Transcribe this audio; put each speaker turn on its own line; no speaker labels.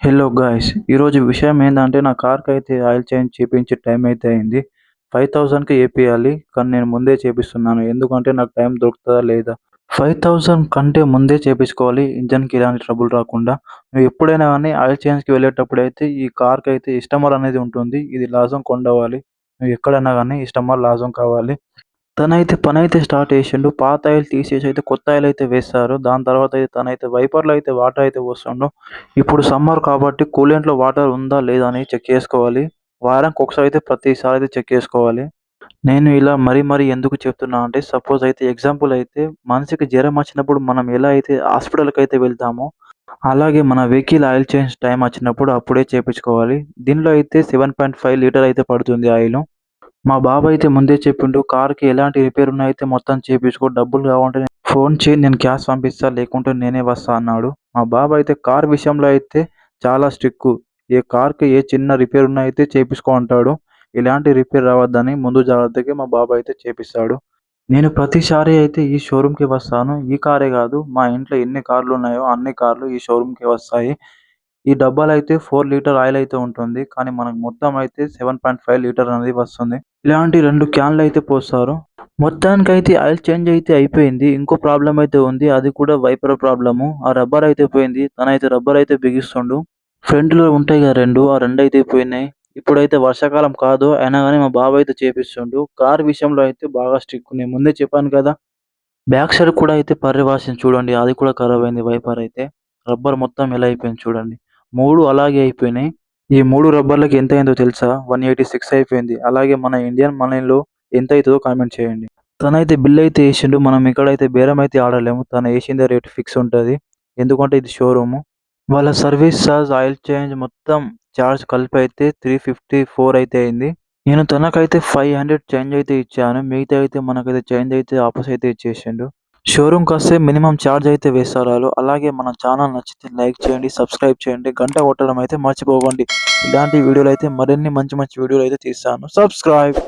Hello guys ఈరోజు విషయం ఏంటంటే నా కార్కి అయితే ఆయిల్ చేంజ్ చేపించే టైం అయితే అయింది. ఫైవ్ థౌజండ్కి వేపియాలి కానీ నేను ముందే చేపిస్తున్నాను. ఎందుకంటే నాకు టైం దొరుకుతుందా లేదా? ఫైవ్ థౌజండ్ కంటే ముందే చేపించుకోవాలి. ఇంజన్కి ఎలాంటి ట్రబుల్ రాకుండా. నువ్వు ఎప్పుడైనా కానీ ఆయిల్ చేంజ్కి వెళ్ళేటప్పుడు అయితే ఈ కార్కి అయితే ఇస్టమర్ అనేది ఉంటుంది. ఇది లాజం కొండవాలి. నువ్వు ఎక్కడైనా కానీ ఇస్టమర్ లాజం కావాలి. తనైతే పని అయితే స్టార్ట్ చేసిండు పాత ఆయిల్ తీసేసి అయితే కొత్త ఆయిల్ అయితే వేస్తారు దాని తర్వాత అయితే తనైతే వైపర్లో అయితే వాటర్ అయితే వస్తుండు ఇప్పుడు సమ్మర్ కాబట్టి కూలెంట్లో వాటర్ ఉందా లేదా అని చెక్ చేసుకోవాలి. వారానికి ఒకసారి అయితే ప్రతిసారి అయితే చెక్ చేసుకోవాలి. నేను ఇలా మరీ మరీ ఎందుకు చెప్తున్నా అంటే సపోజ్ అయితే ఎగ్జాంపుల్ అయితే మనిషికి జ్వరం వచ్చినప్పుడు మనం ఎలా అయితే హాస్పిటల్కి అయితే వెళ్తామో అలాగే మన వెహికల్ ఆయిల్ చేంజ్ టైం వచ్చినప్పుడు అప్పుడే చేపించుకోవాలి. దీనిలో అయితే సెవెన్ పాయింట్ ఫైవ్ లీటర్ అయితే పడుతుంది ఆయిల్. మా బాబాయ్ అయితే ముందే చెప్పిండు కార్కి ఎలాంటి రిపేర్ ఉన్నా అయితే మొత్తం చేపించుకో డబ్బులు కావాలంటే ఫోన్ చేయి నేను క్యాష్ పంపిస్తా లేకుంటే నేనే వస్తా అన్నాడు. మా బాబాయ్ అయితే కార్ విషయంలో అయితే చాలా స్ట్రిక్ ఏ కార్కి ఏ చిన్న రిపేర్ ఉన్నా అయితే చేపించుకో అంటాడు. ఎలాంటి రిపేర్ రావద్దని ముందు జాగ్రత్తగా మా బాబాయ్ అయితే చేపిస్తాడు. నేను ప్రతిసారి అయితే ఈ షోరూమ్కి వస్తాను. ఈ కారే కాదు మా ఇంట్లో ఎన్ని కార్లు ఉన్నాయో అన్ని కార్లు ఈ షోరూమ్కి వస్తాయి. ఈ డబ్బాలు అయితే ఫోర్ లీటర్ ఆయిల్ అయితే ఉంటుంది. కానీ మనకు మొత్తం అయితే సెవెన్ పాయింట్ ఫైవ్ లీటర్ అనేది వస్తుంది. ఇలాంటి రెండు క్యాన్లు అయితే పోస్తారు. మొత్తానికి అయితే ఆయిల్ చేంజ్ అయితే అయిపోయింది. ఇంకో ప్రాబ్లం అయితే ఉంది. అది కూడా వైపర్ ప్రాబ్లము. ఆ రబ్బర్ అయితే పోయింది. తనైతే రబ్బర్ అయితే బిగిస్తుండు. ఫ్రంట్లో ఉంటాయి కదా రెండు. ఆ రెండు అయితే పోయినాయి. ఇప్పుడైతే వర్షాకాలం కాదు. అయినా కానీ మా బాబు అయితే చేపిస్తుండు. కార్ విషయంలో అయితే బాగా స్ట్రిక్ నేను ముందే చెప్పాను కదా బ్యాక్ సైడ్ కూడా అయితే పర్యవాసం చూడండి. అది కూడా ఖరాబ్ అయింది వైపర్ అయితే. రబ్బర్ మొత్తం ఎలా అయిపోయింది చూడండి. మూడు అలాగే అయిపోయినాయి. ఈ మూడు రబ్బర్లకి ఎంత అయిందో తెలుసా? వన్ ఎయిటీ సిక్స్ అయిపోయింది. అలాగే మన ఇండియన్ మనీలో ఎంత అవుతుందో కామెంట్ చేయండి. తనైతే బిల్ అయితే వేసిండు. మనం ఇక్కడైతే బేరం అయితే ఆడలేము. తను వేసిందే రేట్ ఫిక్స్ ఉంటుంది. ఎందుకంటే ఇది షోరూము. వాళ్ళ సర్వీస్ చార్జ్ ఆయిల్ చేంజ్ మొత్తం చార్జ్ కలిపి అయితే త్రీ ఫిఫ్టీ ఫోర్ అయితే అయింది. నేను తనకైతే ఫైవ్ హండ్రెడ్ చేంజ్ అయితే ఇచ్చాను. మిగతా అయితే మనకైతే చేంజ్ అయితే ఆపస్ అయితే ఇచ్చేసిండు. షోరూమ్కి వస్తే మినిమం ఛార్జ్ అయితే వేస్తారు. అలాగే మన ఛానల్ నచ్చితే లైక్ చేయండి సబ్స్క్రైబ్ చేయండి గంట కొట్టడం అయితే మర్చిపోకండి. ఇలాంటి వీడియోలు అయితే మరిన్ని మంచి మంచి వీడియోలు అయితే తీస్తాను. సబ్స్క్రైబ్.